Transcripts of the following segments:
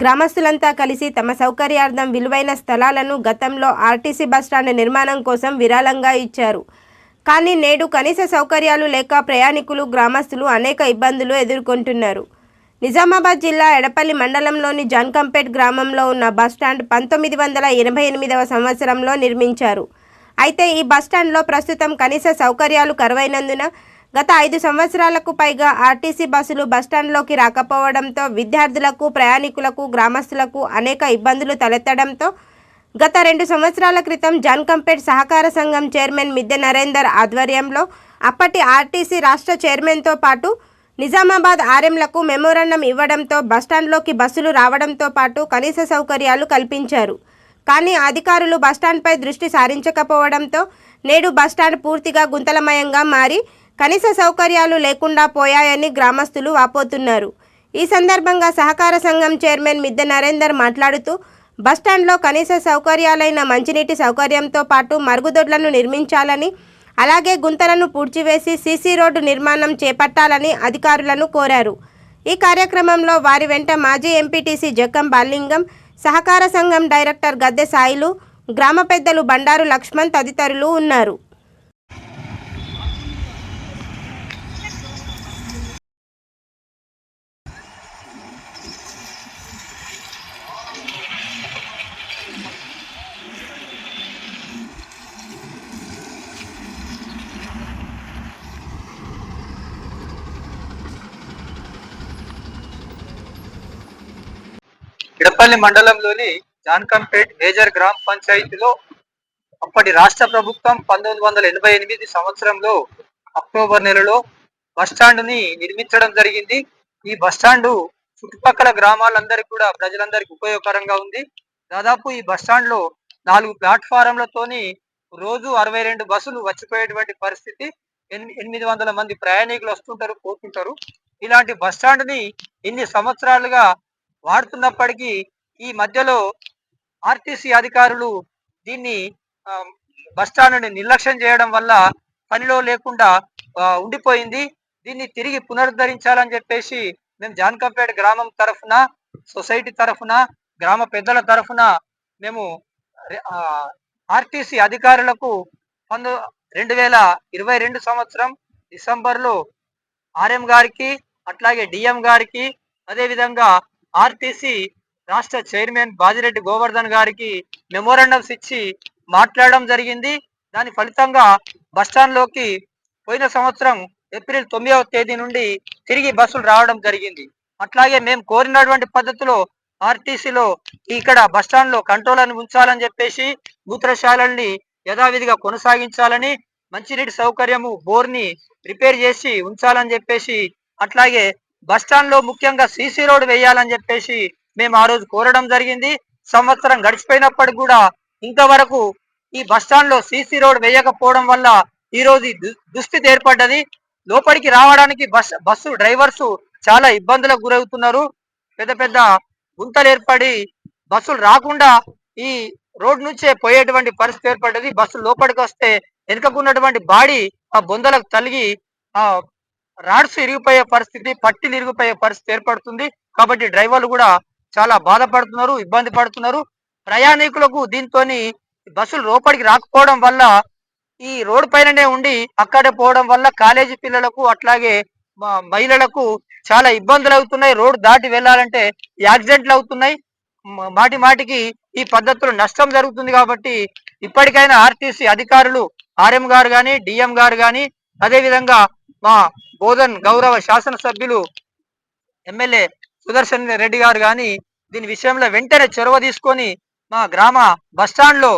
గ్రామస్తులంతా కలిసి తమ సౌకర్యార్థం విలువైన స్థలాలను గతంలో ఆర్టీసీ బస్టాండ్ నిర్మాణం కోసం విరాళంగా ఇచ్చారు. కానీ నేడు కనీస సౌకర్యాలు లేక ప్రయాణికులు గ్రామస్తులు అనేక ఇబ్బందులు ఎదుర్కొంటున్నారు. నిజామాబాద్ జిల్లా ఎడపల్లి మండలంలోని జాన్కంపేట్ గ్రామంలో ఉన్న బస్టాండ్ పంతొమ్మిది వందల ఎనభై ఎనిమిదవ సంవత్సరంలో నిర్మించారు. అయితే ఈ బస్టాండ్లో ప్రస్తుతం కనీస సౌకర్యాలు కరువైనందున గత ఐదు సంవత్సరాలకు పైగా ఆర్టీసీ బస్సులు బస్టాండ్లోకి రాకపోవడంతో విద్యార్థులకు ప్రయాణికులకు గ్రామస్తులకు అనేక ఇబ్బందులు తలెత్తడంతో గత రెండు సంవత్సరాల క్రితం జాన్కంపేట్ సహకార సంఘం చైర్మన్ మిద్దె నరేందర్ ఆధ్వర్యంలో అప్పటి ఆర్టీసీ రాష్ట్ర చైర్మన్తో పాటు నిజామాబాద్ ఆర్ఎంలకు మెమోరాండం ఇవ్వడంతో బస్టాండ్లోకి బస్సులు రావడంతో పాటు కనీస సౌకర్యాలు కల్పించారు. కానీ అధికారులు బస్టాండ్పై దృష్టి సారించకపోవడంతో నేడు బస్టాండ్ పూర్తిగా గుంతలమయంగా మారి కనీస సౌకర్యాలు లేకుండా పోయాయని గ్రామస్తులు వాపోతున్నారు. ఈ సందర్భంగా సహకార సంఘం చైర్మన్ మిద్దె నరేందర్ మాట్లాడుతూ బస్టాండ్లో కనీస సౌకర్యాలైన మంచినీటి సౌకర్యంతో పాటు మరుగుదొడ్లను నిర్మించాలని అలాగే గుంతలను పూడ్చివేసి సీసీ రోడ్డు నిర్మాణం చేపట్టాలని అధికారులను కోరారు. ఈ కార్యక్రమంలో వారి వెంట మాజీ ఎంపీటీసీ జక్కం బాలింగం సహకార సంఘం డైరెక్టర్ గద్దె సాయిలు గ్రామ పెద్దలు బండారు లక్ష్మణ్ తదితరులు ఉన్నారు. ఇడపల్లి మండలంలోని జాన్కంపేట్ మేజర్ గ్రామ పంచాయతీలో అప్పటి రాష్ట్ర ప్రభుత్వం పంతొమ్మిది వందల ఎనభై ఎనిమిది సంవత్సరంలో అక్టోబర్ నెలలో బస్టాండ్ని నిర్మించడం జరిగింది. ఈ బస్టాండు చుట్టుపక్కల గ్రామాలందరికీ కూడా ప్రజలందరికీ ఉపయోగకరంగా ఉంది. దాదాపు ఈ బస్టాండ్లో నాలుగు ప్లాట్ఫారంలతోని రోజు అరవై రెండు బస్సులు వచ్చిపోయేటువంటి పరిస్థితి. ఎనిమిది వందల మంది ప్రయాణికులు వస్తుంటారు పోతుంటారు. ఇలాంటి బస్టాండ్ని ఇన్ని సంవత్సరాలుగా వాడుతున్నప్పటికీ ఈ మధ్యలో ఆర్టీసీ అధికారులు దీన్ని బస్టాండ్ని నిర్లక్ష్యం చేయడం వల్ల పనిలో లేకుండా ఉండిపోయింది. దీన్ని తిరిగి పునరుద్ధరించాలని చెప్పేసి మేము జాన్కంపేట గ్రామం తరఫున సొసైటీ తరఫున గ్రామ పెద్దల తరఫున మేము ఆర్టీసీ అధికారులకు పంతొ రెండు వేల ఇరవై రెండు సంవత్సరం డిసెంబర్లో ఆర్ఎం గారికి అట్లాగే డిఎం గారికి అదేవిధంగా ఆర్టీసీ రాష్ట్ర చైర్మన్ బాజిరెడ్డి గోవర్ధన్ గారికి మెమోరాండమ్స్ ఇచ్చి మాట్లాడడం జరిగింది. దాని ఫలితంగా బస్టాండ్లోకి పోయిన సంవత్సరం ఏప్రిల్ తొమ్మిదవ తేదీ నుండి తిరిగి బస్సులు రావడం జరిగింది. అట్లాగే మేము కోరినటువంటి పద్ధతిలో ఆర్టీసీలో ఇక్కడ బస్టాండ్లో ఉంచాలని చెప్పేసి మూత్రశాలల్ని యథావిధిగా కొనసాగించాలని మంచినీటి సౌకర్యము బోర్ని రిపేర్ చేసి ఉంచాలని చెప్పేసి అట్లాగే బస్ స్టాండ్లో ముఖ్యంగా సీసీ రోడ్ వేయాలని చెప్పేసి మేము ఆ రోజు కోరడం జరిగింది. సంవత్సరం గడిచిపోయినప్పటికి కూడా ఇంతవరకు ఈ బస్ స్టాండ్లో సీసీ రోడ్ వేయకపోవడం వల్ల ఈ రోజు దు- దుస్థితి ఏర్పడ్డది. లోపలికి రావడానికి బస్ బస్సు డ్రైవర్స్ చాలా ఇబ్బందులకు గురవుతున్నారు. పెద్ద పెద్ద గుంతలు ఏర్పడి బస్సులు రాకుండా ఈ రోడ్ నుంచే పోయేటువంటి పరిస్థితి ఏర్పడ్డది. బస్సు లోపలికి వస్తే వెనుకకున్నటువంటి బాడీ ఆ బొందలకు తలిగి ఆ రాడ్స్ ఇరిగిపోయే పరిస్థితి పట్టీలు ఇరిగిపోయే పరిస్థితి ఏర్పడుతుంది. కాబట్టి డ్రైవర్లు కూడా చాలా బాధపడుతున్నారు ఇబ్బంది పడుతున్నారు. ప్రయాణికులకు దీంతో బస్సులు లోపలికి రాకపోవడం వల్ల ఈ రోడ్ పైననే ఉండి అక్కడే పోవడం వల్ల కాలేజీ పిల్లలకు అట్లాగే మహిళలకు చాలా ఇబ్బందులు అవుతున్నాయి. రోడ్ దాటి వెళ్ళాలంటే యాక్సిడెంట్లు అవుతున్నాయి. మాటి మాటికి ఈ పద్ధతిలో నష్టం జరుగుతుంది కాబట్టి ఇప్పటికైనా ఆర్టీసీ అధికారులు ఆర్ఎం గారు కానీ డిఎం గారు కానీ అదే విధంగా మా బోధన్ గౌరవ శాసనసభ్యులు ఎమ్మెల్యే సుదర్శన్ రెడ్డి గారు కానీ దీని విషయంలో వెంటనే చొరవ తీసుకొని మా గ్రామ బస్టాండ్లో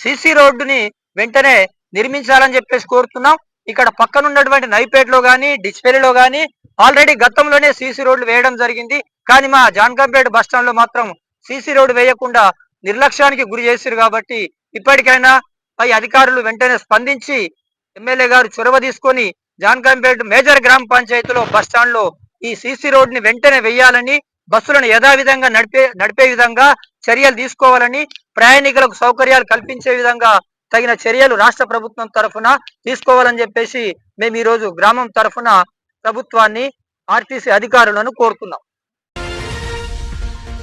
సిసి రోడ్డుని వెంటనే నిర్మించాలని చెప్పేసి కోరుతున్నాం. ఇక్కడ పక్కన ఉన్నటువంటి నైపేటలో కానీ డిస్పెలీలో గాని ఆల్రెడీ గతంలోనే సీసీ రోడ్లు వేయడం జరిగింది. కానీ మా జాన్కంపేట బస్ స్టాండ్లో మాత్రం సీసీ రోడ్డు వేయకుండా నిర్లక్ష్యానికి గురి చేశారు కాబట్టి ఇప్పటికైనా పై అధికారులు వెంటనే స్పందించి ఎమ్మెల్యే గారు చొరవ తీసుకొని జాన్కంపేట మేజర్ గ్రామ పంచాయతీలో బస్ స్టాండ్లో ఈ సీసీ రోడ్ని వెంటనే వేయాలని బస్సులను యథావిధంగా నడిపే నడిపే విధంగా చర్యలు తీసుకోవాలని ప్రయాణికులకు సౌకర్యాలు కల్పించే విధంగా తగిన చర్యలు రాష్ట్ర ప్రభుత్వం తరఫున తీసుకోవాలని చెప్పేసి మేము ఈ రోజు గ్రామం తరఫున ప్రభుత్వాన్ని ఆర్టీసీ అధికారులను కోరుతున్నాం.